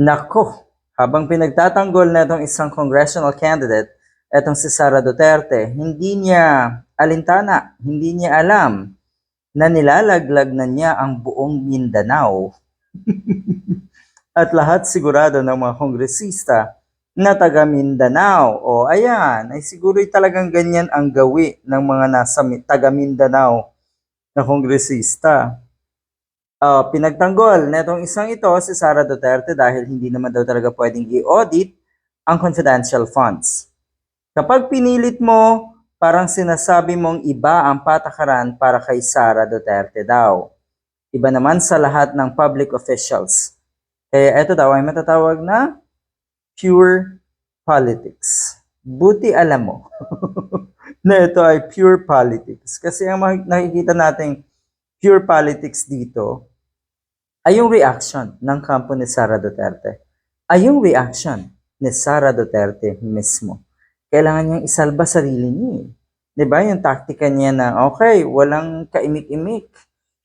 Nako, habang pinagtatanggol na itong isang congressional candidate, etong si Sara Duterte, hindi niya alintana, hindi niya alam na nilalaglag na niya ang buong Mindanao. At lahat sigurado ng mga kongresista na taga Mindanao. O ayan, ay siguro'y talagang ganyan ang gawi ng mga nasa taga Mindanao na kongresista. Ah, pinagtanggol na itong isang ito si Sara Duterte dahil hindi naman daw talaga pwedeng i-audit ang confidential funds. Kapag pinilit mo, parang sinasabi mong iba ang patakaran para kay Sara Duterte daw. Iba naman sa lahat ng public officials. Kaya ito daw ay matatawag na pure politics. Buti alam mo na ito ay pure politics. Kasi ang nakikita nating pure politics dito ay yung reaction ng kampo ni Sara Duterte. Ay yung reaction ni Sara Duterte mismo. Kailangan niyang isalba sarili niya. eh. 'Di ba Yung taktika niya na, okay, walang kaimik-imik.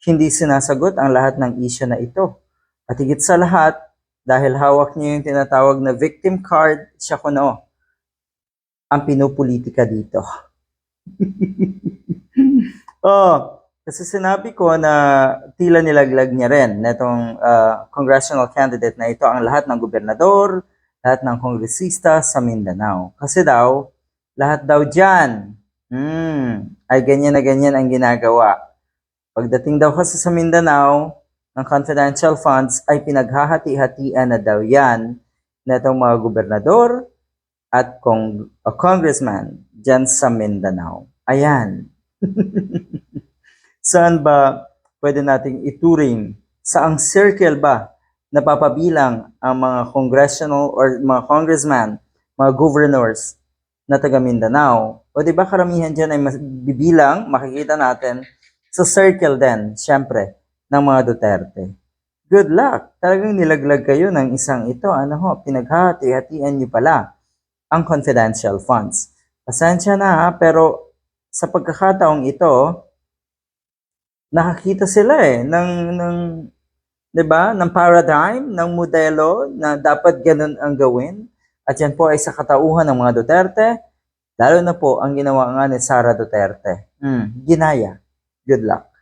Hindi sinasagot ang lahat ng isyo na ito. At higit sa lahat, dahil hawak niya yung tinatawag na victim card, siya kuno ang pinupolitika dito. oh, kasi sinabi ko na tila nilaglag niya rin na itong ah, congressional candidate na ito ang lahat ng gobernador, lahat ng kongresista sa Mindanao. Kasi daw, lahat daw dyan, hmm, ay ganyan na ganyan ang ginagawa. Pagdating daw kasi sa Mindanao, ng confidential funds ay pinaghahati-hatian na daw yan na itong mga gobernador at kong, uh, congressman dyan sa Mindanao. Ayan. Saan ba pwede nating ituring? Saang circle ba napapabilang ang mga congressional or mga congressman, mga governors na taga Mindanao? O di ba karamihan dyan ay bibilang, makikita natin, sa circle din, syempre, ng mga Duterte. Good luck! Talagang nilaglag kayo ng isang ito. Ano ho, pinaghati-hatian niyo pala ang confidential funds. Pasensya na ha, pero sa pagkakataong ito, nakakita sila eh ng ng 'di ba? Ng paradigm ng modelo na dapat ganun ang gawin. At yan po ay sa katauhan ng mga Duterte lalo na po ang ginawa nga ni Sara Duterte. Hmm, ginaya. Good luck